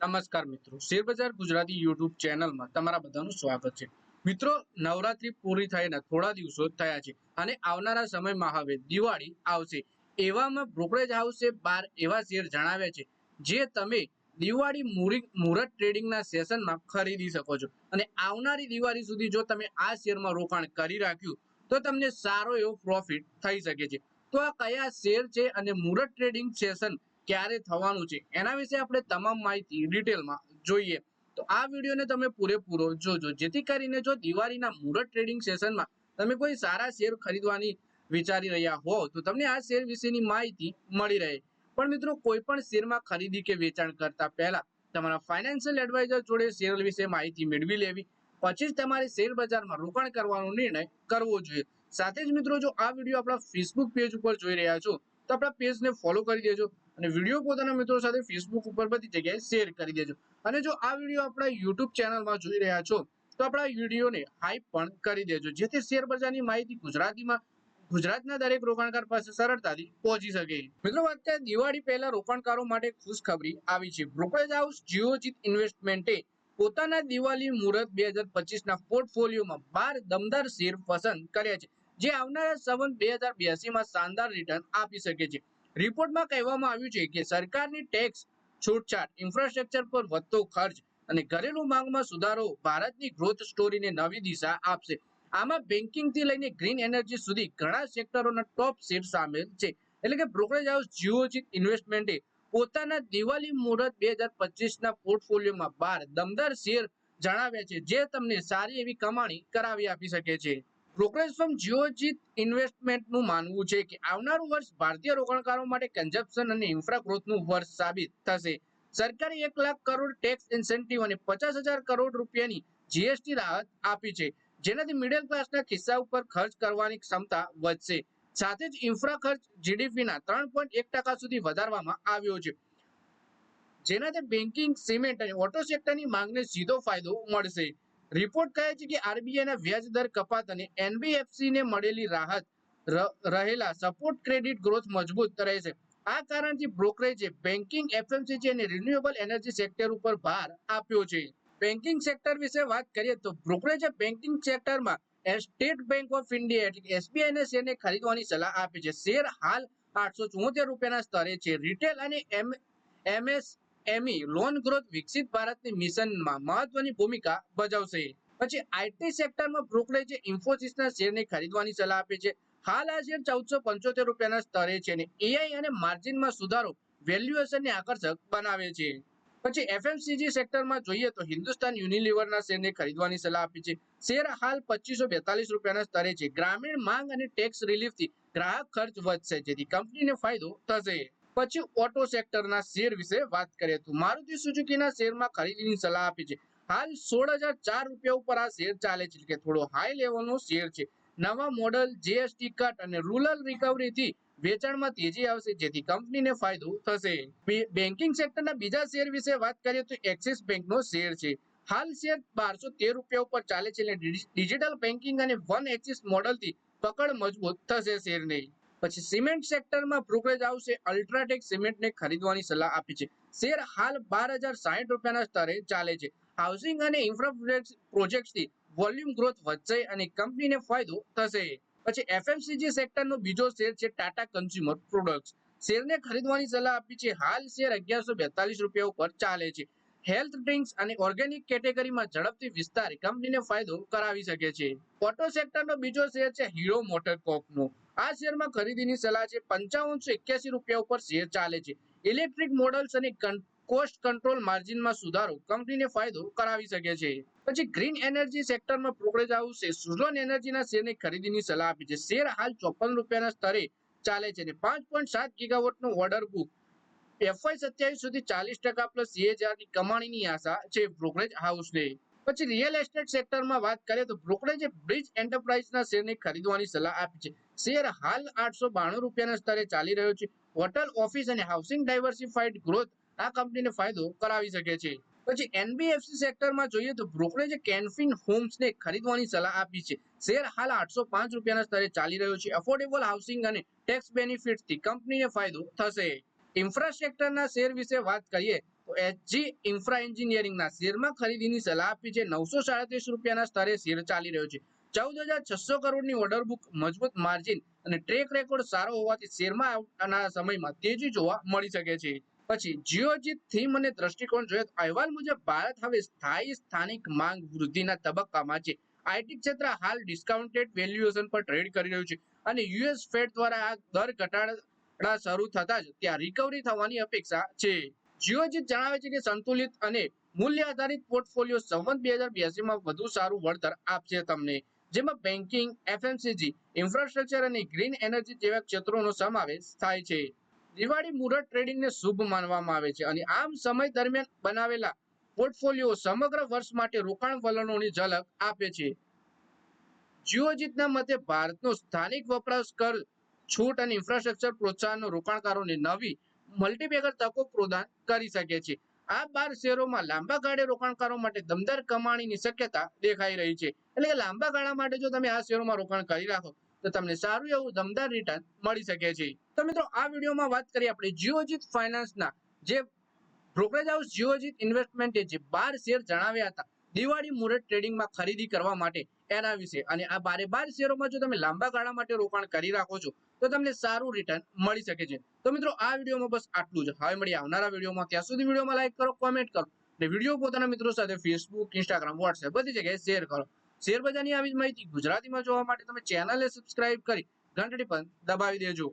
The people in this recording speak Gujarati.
નમસ્કાર મિત્રો. શેરબજાર ગુજરાતી યુટ્યુબ ચેનલમાં તમારા બધાનું સ્વાગત છે. મિત્રો, નવરાત્રી પૂરી થઈને થોડા દિવસો થયા છે અને આવનારા સમયમાં હવે દિવાળી આવશે. એવામાં બ્રોકરેજ હાઉસે બાર એવા શેર જણાવ્યા છે જે તમે દિવાળી મુહૂર્ત ટ્રેડિંગના સેશનમાં ખરીદી શકો છો. અને આવનારી દિવાળી સુધી જો તમે આ શેરમાં રોકાણ કરી રાખ્યું, તો તમને સારો એવો પ્રોફિટ થઈ શકે છે. તો આ કયા શેર છે અને મુહૂર્ત ટ્રેડિંગ સેશન ક્યારે થવાનું છે? એના વિશે આપણે તમામ માહિતી ડિટેલમાં જોઈએ. તો આ વિડીયોને તમે પૂરેપૂરો જોજો. જેથી કરીને જો દિવાળીના મુહૂર્ત ટ્રેડિંગ સેશનમાં તમે કોઈ સારા શેર ખરીદવાની વિચારી રહ્યા હો, તો તમને આ શેર વિશેની માહિતી મળી રહે. પણ મિત્રો, કોઈ પણ શેરમાં ખરીદી કે વેચાણ કરતા પહેલા તમારા ફાઇનાન્શિયલ એડવાઇઝર જોડે શેર વિશે માહિતી મેળવી લેવી. પછી જ તમારે શેર બજારમાં રોકાણ કરવાનો નિર્ણય કરવો જોઈએ. સાથે જ મિત્રો, જો આ વીડિયો આપણા ફેસબુક પેજ ઉપર જોઈ રહ્યા છો, તો આપણા પેજને ફોલો કરી દેજો. અને વીડિયો પોતાના મિત્રો સાથે ફેસબુક ઉપર બધી જગ્યાએ શેર કરી દેજો. અને જો આ વીડિયો આપણા યુટ્યુબ ચેનલમાં જોઈ રહ્યા છો, તો આપણા વિડીયોને હાઈપ પણ કરી દેજો. જેથી શેર બજારની માહિતી ગુજરાતીમાં, ગુજરાતના દરેક રોકાણકાર પાસે સરળતાથી પહોંચી શકે. મિત્રો, અત્યારે દિવાળી પહેલા રોકાણકારો માટે ખુશખબરી આવી છે. બ્રોકરેજ હાઉસ જીઓજીત ઇન્વેસ્ટમેન્ટે પોતાના દિવાળી મુહૂર્ત બે હજાર પચીસના પોર્ટફોલિયોમાં બાર દમદાર શેર પસંદ કર્યા છે, જે આવનારા સંવત બે હજાર બ્યાસીમાં શાનદાર રિટર્ન આપી શકે છે. રિપોર્ટમાં કહેવામાં આવ્યું છે કે સરકારની ટેક્સ, છૂટછાટ, ઇન્ફ્રાસ્ટ્રક્ચર પર વધતો ખર્ચ અને ઘરેલુ માંગમાં સુધારો ભારતની ગ્રોથ સ્ટોરીને નવી દિશા આપશે. આમાં બેન્કિંગથી લઈને ગ્રીન એનર્જી સુધી ઘણા સેક્ટરોના ટોપ શેર સામેલ છે. એટલે કે બ્રોકરેજ હાઉસ જીઓજીત ઇન્વેસ્ટમેન્ટે પોતાના દિવાળી મુહૂર્ત બે હજાર પચીસના પોર્ટફોલિયોમાં બાર દમદાર શેર જણાવ્યા છે, જે તમને સારી એવી કમાણી કરાવી આપી શકે છે. બ્રોકરેજ ફર્મ જીઓજીત ઇન્વેસ્ટમેન્ટનું માનવું છે કે આવનારું વર્ષ ભારતીય રોકાણકારો માટે કન્ઝપ્શન અને ઇન્ફ્રા ગ્રોથનું વર્ષ સાબિત થશે. સરકારે એક લાખ કરોડ ટેક્સ ઇન્સેન્ટિવ અને પચાસ હજાર કરોડ રૂપિયાની જીએસટી રાહત આપી છે, જેનાથી મિડલ ક્લાસના ખિસ્સા ઉપર ખર્ચ કરવાની ક્ષમતા વધશે. સાથે જ ઇન્ફ્રા ખર્ચ જીડીપીના ત્રણ પોઈન્ટ એક ટકા સુધી વધારવામાં આવ્યો છે. જેનાથી બેન્કિંગ સિમેન્ટ અને ઓટો સેક્ટરની માંગને સીધો ફાયદો મળશે. રિપોર્ટ કહે છે કે આરબીઆઈના વ્યાજ દર કપાત અને એનબીએફસી ને મળેલી રાહત રહેલા સપોર્ટ ક્રેડિટ ગ્રોથ મજબૂત રહેશે આ કારણથી બ્રોકરેજે બેન્કિંગ એફએમસીજી અને રિન્યુએબલ એનર્જી સેક્ટર ઉપર ભાર આપ્યો છે. બેન્કિંગ સેક્ટર વિશે વાત કરીએ તો બ્રોકરેજે બેન્કિંગ સેક્ટરમાં સ્ટેટ બેંક ઓફ ઇન્ડિયા એટલે કે SBI ને શેરને ખરીદવાની સલાહ આપી છે. શેર હાલ આઠસો ચોતેર રૂપિયાના સ્તરે છે. રિટેલ અને એમ એમએસએમઈ લોન ગ્રોથ વિકસિત ભારતની મિશનમાં મહત્વની ભૂમિકા ભજવશે. પછી આઈટી સેક્ટરમાં બ્રોકરેજે ઇન્ફોસિસના શેરને ખરીદવાની સલાહ આપે છે. હાલ આ શેર ચૌદસો પંચોતેર રૂપિયાના સ્તરે છે અને એઆઈ અને માર્જિનમાં સુધારો વેલ્યુએશનને આકર્ષક બનાવે છે. પછી એફએમસીજી સેક્ટરમાં જોઈએ તો હિન્દુસ્તાન યુનિલિવરના શેરને ખરીદવાની સલાહ આપી છે. શેર હાલ પચીસો બેતાલીસ રૂપિયાના સ્તરે છે. ગ્રામીણ માંગ અને ટેક્સ રિલીફથી ગ્રાહક ખર્ચ વધશે, જેથી કંપનીને ફાયદો થશે. પછી ઓટો સેક્ટરના શેર વિશે વાત કરીએ તો મારુતિ સુઝુકીના શેરમાં ખરીદીની સલાહ આપી છે. હાલ સોળ રૂપિયા ઉપર આ શેર ચાલે છે કે થોડો હાઈ લેવલનો શેર છે. નવા મોડલ જીએસટી કટ અને રૂરલ રિકવરીથી વેચાણમાં તેજી આવશે, જેથી કંપનીને ફાયદો થશે. બેન્કિંગ સેક્ટરના બીજા શેર વિશે વાત કરીએ તો એક્સિસ બેંકનો શેર છે. હાલ શેર બારસો તેર રૂપિયા ઉપર ચાલે છે અને ડિજિ- ડિજિટલ બેન્કિંગ અને વન એક્સિસ મોડલથી પકડ મજબૂત થશે શેરની. પછી સિમેન્ટ સેક્ટરમાં બ્રોકરેજ હાઉસે અલ્ટ્રાટેક સિમેન્ટને ખરીદવાની સલાહ આપી છે. શેર હાલ બાર હજાર સાહીઠ રૂપિયાના સ્તરે ચાલે છે. હાઉસિંગ અને ઇન્ફ્રા પ્રોજેક્ટ્સથી વોલ્યુમ ગ્રોથ વધશે અને કંપનીને ફાયદો થશે. પછી એફએમસીજી સેક્ટરનો બીજો શેર છે ટાટા કન્ઝ્યુમર પ્રોડક્ટ્સ શેરને ખરીદવાની સલાહ આપી છે. હાલ શેર અગિયારસો બેતાલીસ રૂપિયા ઉપર ચાલે છે. હેલ્થ ડ્રિંક્સ અને ઓર્ગેનિક કેટેગરીમાં ઝડપથી વિસ્તાર કંપનીને ફાયદો કરાવી શકે છે. ઓટો સેક્ટરનો બીજો શેર છે હીરો મોટર કોર્પનો આ શેરમાં ખરીદીની સલાહ છે. પંચાવનસો એક્યાસી રૂપિયા ઉપર શેર ચાલે છે. ઇલેક્ટ્રિક મોડલ્સ અને કોસ્ટ કંટ્રોલ માર્જિનમાં સુધારો કંપનીને ફાયદો કરાવી શકે છે. પછી ગ્રીન એનર્જી સેક્ટરમાં પ્રોગ્રેસ આવશે સુઝલોન એનર્જીના શેરની ખરીદીની સલાહ આપી છે. શેર હાલ ચોપન રૂપિયાના સ્તરે ચાલે છે અને પાંચ પોઈન્ટ સાત ગીગાવોટનો ઓર્ડર બુક એફઆઈ સત્યાવીસ સુધી ચાલીસ ટકા પ્લસની કમાણીની આશા છે બ્રોકરેજ હાઉસને. પછી રિયલ એસ્ટેટ સેક્ટરમાં વાત કરીએ તો બ્રોકરેજે બ્રિજ એન્ટરપ્રાઇઝના શેરને ખરીદવાની સલાહ આપી છે. શેર હાલ આઠસો બાણું રૂપિયાના સ્તરે ચાલી રહ્યો છે. હોટલ ઓફિસ અને હાઉસિંગ ડાયવર્સિફાઈડ ગ્રોથ આ કંપનીને ફાયદો કરાવી શકે છે. પછી એનબીએફસી સેક્ટરમાં જોઈએ તો બ્રોકરેજે કેન્ફિન હોમ્સને ખરીદવાની સલાહ આપી છે. શેર હાલ આઠસો પાંચ રૂપિયાના સ્તરે ચાલી રહ્યો છે. અફોર્ડેબલ હાઉસિંગ અને ટેક્સ બેનિફિટથી કંપનીને ફાયદો થશે. ઇન્ફ્રાસ્ટ્રક્ચરના શેર વિશે વાત કરીએ એચજી ઇન્ફ્રા એન્જિનિયરિંગના શેરમાં ખરીદીની સલાહ આપી છે. નવસો સાડત્રીસ રૂપિયાના સ્તરે શેર ચાલી રહ્યો છે. ચૌદ હજાર છસો કરોડની ઓર્ડર બુક મજબૂત માર્જિન અને ટ્રેક રેકોર્ડ સારો હોવાથી શેરમાં આવતાના સમયમાં તેજી જોવા મળી શકે છે. પછી જીઓજી થીમ અને દ્રષ્ટિકોણ જોઈએ અહેવાલ મુજબ ભારત હવે સ્થાયી સ્થાનિક માંગ વૃદ્ધિના તબક્કામાં છે. આઈટી ક્ષેત્ર હાલ ડિસ્કાઉન્ટેડ વેલ્યુએશન પર ટ્રેડ કરી રહ્યું છે અને યુએસ ફેડ દ્વારા આ દર ઘટાડા શરૂ થતા જ ત્યાં રિકવરી થવાની અપેક્ષા છે. જીઓજીત જણાવે છે કે સંતુલિત અને મૂલ્ય આધારિત પોર્ટફોલિયો સંવત બે હજાર બ્યાસીમાં વધુ સારું વળતર આપશે તમને. જેમાં બેન્કિંગ એફએમસીજી ઇન્ફ્રાસ્ટ્રક્ચર અને ગ્રીન એનર્જી જેવા ક્ષેત્રોનો સમાવેશ થાય છે. દિવાળી મુહૂર્ત ટ્રેડિંગને શુભ માનવામાં આવે છે અને આમ સમય દરમિયાન બનાવેલા પોર્ટફોલિયો સમગ્ર વર્ષ માટે રોકાણ વલણોની ઝલક આપે છે. જીઓજીતના મતે ભારતનો સ્થાનિક વપરાશ કર છૂટ અને ઇન્ફ્રાસ્ટ્રક્ચર પ્રોત્સાહનનો રોકાણકારોને નવી મલ્ટીબેગર તકો પ્રદાન કરી શકે છે. આ બાર શેરોમાં લાંબા ગાળે રોકાણકારો માટે દમદાર કમાણીની શક્યતા દેખાઈ રહી છે. એટલે કે લાંબા ગાળા માટે જો તમે આ શેરોમાં રોકાણ કરી રાખો, તો તમને સારું એવું દમદાર રિટર્ન મળી શકે છે. તો મિત્રો, આ વિડીયોમાં વાત કરીએ આપણે જીઓજીત ફાઇનાન્સના જે બ્રોકરેજ હાઉસ જીઓજીત ઇન્વેસ્ટમેન્ટે જે બાર શેર જણાવ્યા હતા, દિવાળી મુહૂર્ત ટ્રેડિંગમાં ખરીદી કરવા માટે. એના વિશે અને આ બારે બાર શેરોમાં જો તમે લાંબા ગાળા માટે રોકાણ કરી રાખો છો, તો તમને સારું રિટર્ન મળી શકે છે. તો મિત્રો, આ વિડીયોમાં બસ આટલું જ. હવે મળીએ આવનારા વિડીયોમાં. ત્યાં સુધી વિડીયોમાં લાઈક કરો કોમેન્ટ કરો. અને વીડિયો પોતાના મિત્રો સાથે ફેસબુક ઇન્સ્ટાગ્રામ વોટ્સએપ બધી જગ્યાએ શેર કરો. શેર બજારની આવી જ માહિતી ગુજરાતીમાં જોવા માટે તમે ચેનલને સબસ્ક્રાઇબ કરી, ઘંટડી પણ દબાવી દેજો.